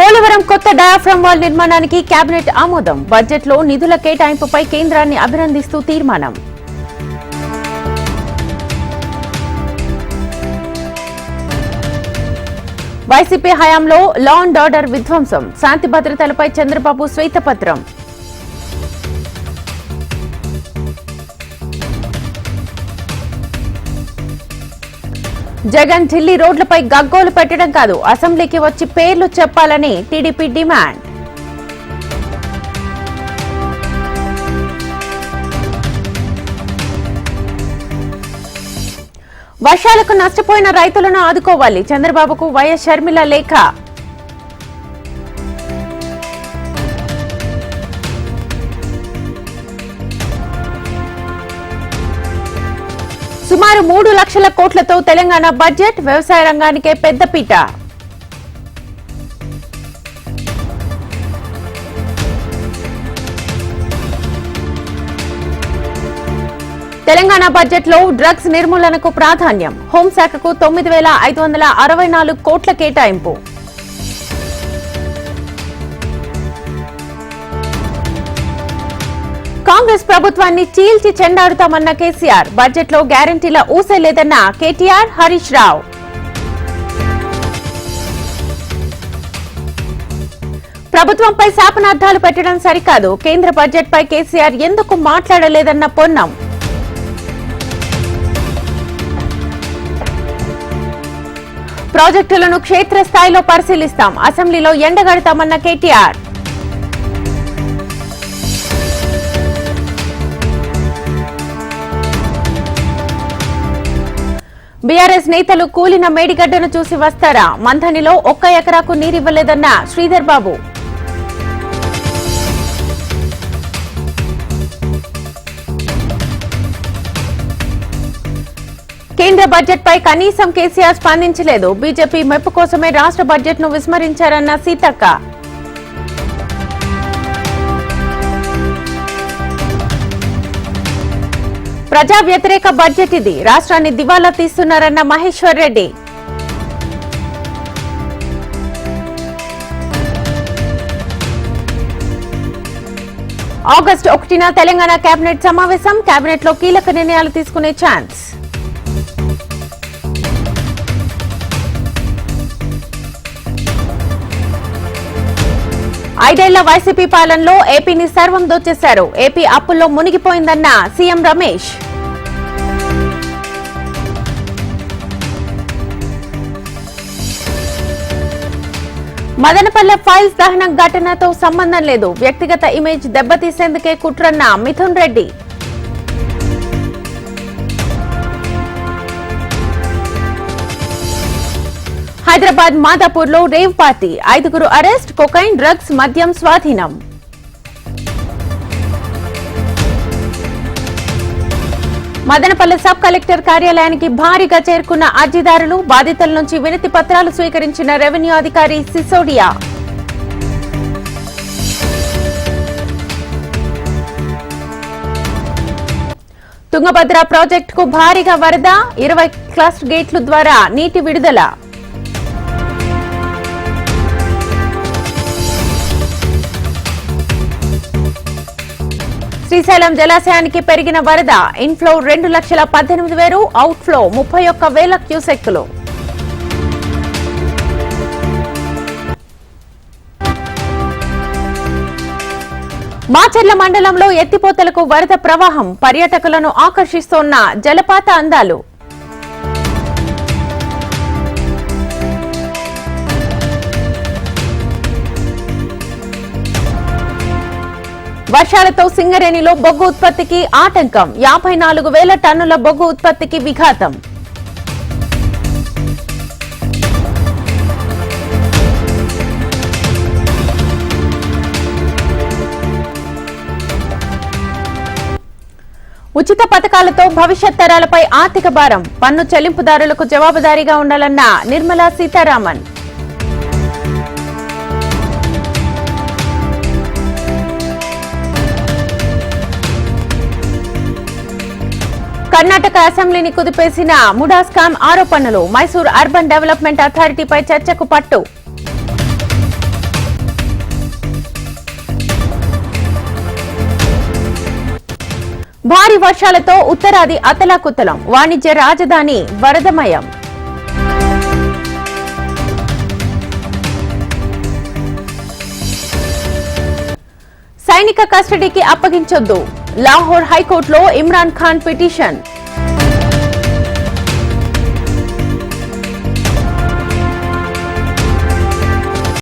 పోలవరం కొత్త diaphragm wall నిర్మాణానికి cabinet ఆమోదం. బడ్జెట్లో నిధుల కేటాయింపుపై కేంద్రాన్ని అభినందిస్తూ తీర్మానం. వైసీపీ హయాంలో లా అండ్ ఆర్డర్ విధ్వంసం. శాంతి భద్రతలపై చంద్రబాబు శ్వేతపత్రం. జగన్ ఢిల్లీ రోడ్లపై గగ్గోలు పెట్టడం కాదు. అసెంబ్లీకి వచ్చి పేర్లు చెప్పాలని టీడీపీ డిమాండ్. వర్షాలకు నష్టపోయిన రైతులను ఆదుకోవాలి. చంద్రబాబుకు వైఎస్ షర్మిల లేఖ. సుమారు మూడు లక్షల కోట్లతో తెలంగాణ బడ్జెట్ వ్యవసాయ రంగానికే పెద్దపీట తెలంగాణ బడ్జెట్లో డ్రగ్స్ నిర్మూలనకు ప్రాధాన్యం. హోంశాఖకు తొమ్మిది వేల ఐదు వందల అరవై నాలుగు కోట్ల కేటాయింపు. కాంగ్రెస్ ప్రభుత్వాన్ని చీల్చి చెండాడుతామన్న కేసీఆర్. బడ్జెట్లో గ్యారంటీల ఊసే లేదన్న కేటీఆర్ హరీష్ రావు. ప్రభుత్వంపై శాపనార్థాలు పెట్టడం సరికాదు. కేంద్ర బడ్జెట్ పై కేసీఆర్ ఎందుకు మాట్లాడలేదన్న పొన్నం. ప్రాజెక్టులను క్షేత్రస్థాయిలో పరిశీలిస్తాం. అసెంబ్లీలో ఎండగడతామన్న కేటీఆర్. బీఆర్ఎస్ నేతలు కూలిన మేడిగడ్డను చూసి వస్తారా? మంథనిలో ఒక్క ఎకరాకు నీరివ్వలేదన్న శ్రీధర్ బాబు. కేంద్ర బడ్జెట్ పై కనీసం కేసీఆర్ స్పందించలేదు. బీజేపీ మెప్పు కోసమే రాష్ట్ర బడ్జెట్ను విస్మరించారన్న సీతక్క. ప్రజా వ్యతిరేక బడ్జెట్ ఇది. రాష్ట్రాన్ని దివాలా తీస్తున్నారన్న మహేశ్వర్ రెడ్డి. ఆగస్టు ఒకటిన తెలంగాణ కేబినెట్ సమావేశం. కేబినెట్లో కీలక నిర్ణయాలు తీసుకునే ఛాన్స్. ఐదేళ్ళ వైసీపీ పాలనలో ఏపీని సర్వం దోచేశారు. ఏపీ అప్పుల్లో మునిగిపోయిందన్న సీఎం రమేష్. మదనపల్లె ఫైల్స్ దహనం ఘటనతో సంబంధం లేదు. వ్యక్తిగత ఇమేజ్ దెబ్బతీసేందుకే కుట్రన్న మిథున్ రెడ్డి. హైదరాబాద్ మాదాపూర్లో రేవ్ పార్టీ. ఐదుగురు అరెస్ట్ కొకైన్ డ్రగ్స్ మద్యం స్వాధీనం. మదనపల్లె సబ్ కలెక్టర్ కార్యాలయానికి భారీగా చేరుకున్న అర్జీదారులు బాధితుల నుంచి వినతి పత్రాలు స్వీకరించిన రెవెన్యూ అధికారి సిసోడియా. తుంగభద్ర ప్రాజెక్టుకు భారీగా వరద ఇరవై క్లస్ట్ గేట్ల ద్వారా నీటి విడుదల. శ్రీశైలం జలాశయానికి పెరిగిన వరద ఇన్ఫ్లో రెండు లక్షల పద్దెనిమిది వేలు అవుట్ఫ్లో ముప్పై ఒక్క వేల క్యూసెక్కులు. మాచర్ల మండలంలో ఎత్తిపోతలకు వరద ప్రవాహం పర్యాటకులను ఆకర్షిస్తోన్న జలపాత అందాలు. వర్షాలతో సింగరేణిలో బొగ్గు ఉత్పత్తికి ఆటంకం. యాభై నాలుగు వేల టన్నుల బొగ్గు ఉత్పత్తికి విఘాతం. ఉచిత పథకాలతో భవిష్యత్ తరాలపై ఆర్థిక భారం. పన్ను చెల్లింపుదారులకు జవాబుదారీగా ఉండాలన్న నిర్మలా సీతారామన్. కర్ణాటక అసెంబ్లీని కుదిపేసిన ముడాస్కామ్ ఆరోపణలు మైసూర్ అర్బన్ డెవలప్మెంట్ అథారిటీపై చర్చకు పట్టు. భారీ వర్షాలతో ఉత్తరాది అతలాకుతలం వాణిజ్య రాజధాని వరదమయం. సైనిక కస్టడీకి అప్పగించొద్దు. లాహోర్ హైకోర్టులో ఇమ్రాన్ ఖాన్ పిటిషన్.